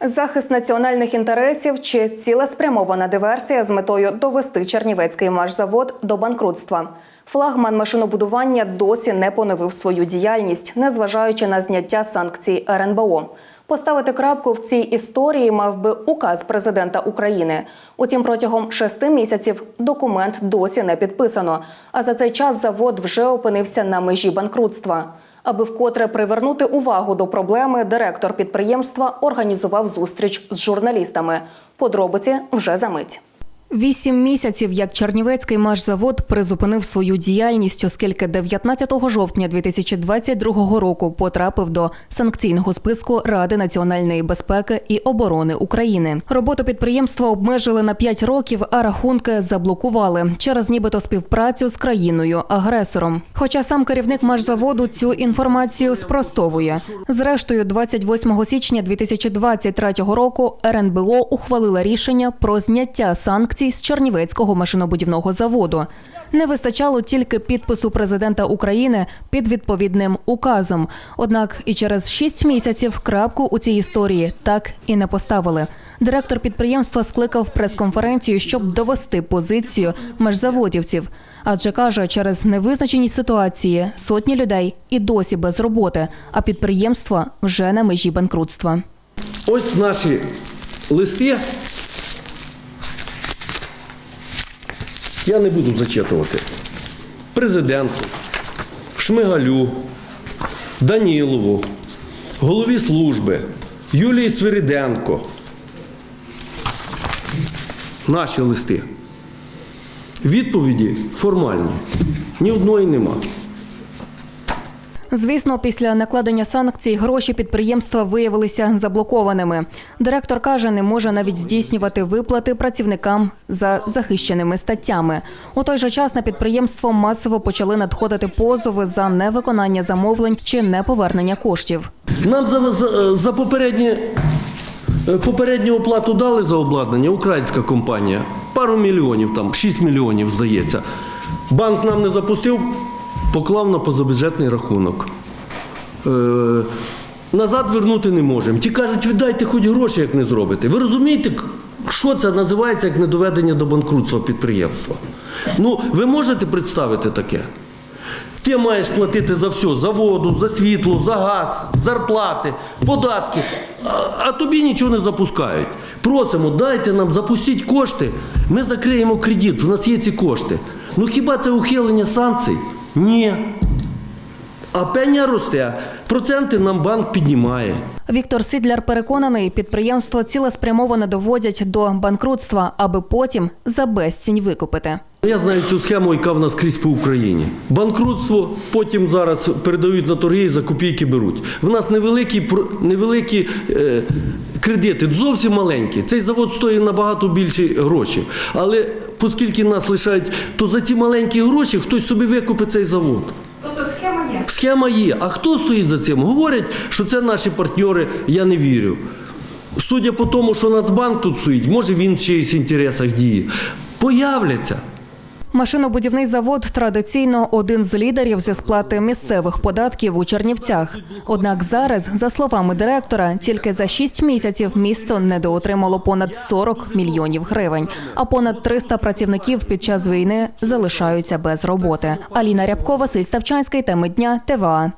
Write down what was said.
Захист національних інтересів чи цілеспрямована диверсія з метою довести Чернівецький машзавод до банкрутства. Флагман машинобудування досі не поновив свою діяльність, незважаючи на зняття санкцій РНБО. Поставити крапку в цій історії мав би указ президента України. Утім, протягом шести місяців документ досі не підписано. А за цей час завод вже опинився на межі банкрутства. Аби вкотре привернути увагу до проблеми, директор підприємства організував зустріч з журналістами. Подробиці вже за мить. Вісім місяців, як Чернівецький машзавод призупинив свою діяльність, оскільки 19 жовтня 2022 року потрапив до санкційного списку Ради національної безпеки і оборони України. Роботу підприємства обмежили на 5 років, а рахунки заблокували через нібито співпрацю з країною-агресором. Хоча сам керівник машзаводу цю інформацію спростовує. Зрештою, 28 січня 2023 року РНБО ухвалила рішення про зняття санкцій з Чернівецького машинобудівного заводу. Не вистачало тільки підпису президента України під відповідним указом. Однак і через шість місяців крапку у цій історії так і не поставили. Директор підприємства скликав прес-конференцію, щоб довести позицію межзаводівців. Адже каже, через невизначеність ситуації сотні людей і досі без роботи, а підприємство вже на межі банкрутства. Ось наші листи. Я не буду зачитувати. Президенту, Шмигалю, Данілову, голові служби, Юлії Свириденко. Наші листи. Відповіді формальні. Ні одної нема. Звісно, після накладення санкцій гроші підприємства виявилися заблокованими. Директор каже, не може навіть здійснювати виплати працівникам за захищеними статтями. У той же час на підприємство масово почали надходити позови за невиконання замовлень чи неповернення коштів. Нам за, за, за попередні, е, попередню оплату дали за обладнання українська компанія. Пару мільйонів, там, 6 мільйонів, здається. Банк нам не запустив, поклав на позабюджетний рахунок. Е, назад вернути не можемо. Ті кажуть, віддайте хоч гроші, як не зробите. Ви розумієте, що це називається як недоведення до банкрутства підприємства? Ну, ви можете представити таке? Ти маєш платити за все: за воду, за світло, за газ, зарплати, податки. А, а тобі нічого не запускають. Просимо, дайте нам, запустіть кошти. Ми закриємо кредит, в нас є ці кошти. Ну хіба це ухилення санкцій? Ні. А пеня росте, проценти нам банк піднімає. Віктор Сідляр переконаний, підприємство цілеспрямовано доводять до банкрутства, аби потім за безцінь викупити. Я знаю цю схему, яка в нас крізь по Україні. Банкрутство потім зараз передають на торги і за копійки беруть. В нас невеликі, про- невеликі е, кредити, зовсім маленькі. Цей завод стоїть набагато більше гроші. Але оскільки нас лишають, то за ці маленькі гроші хтось собі викупить цей завод. Тобто схема є. Схема є. А хто стоїть за цим? Говорять, що це наші партнери, я не вірю. Судя по тому, що Нацбанк тут стоїть, може він в чиїсь інтересах діє. Появляться. Машинобудівний завод традиційно один з лідерів зі сплати місцевих податків у Чернівцях. Однак зараз, за словами директора, тільки за 6 місяців місто недоотримало понад 40 мільйонів гривень, а понад 300 працівників під час війни залишаються без роботи. Аліна Рябкова, Василь теми дня, ТВА.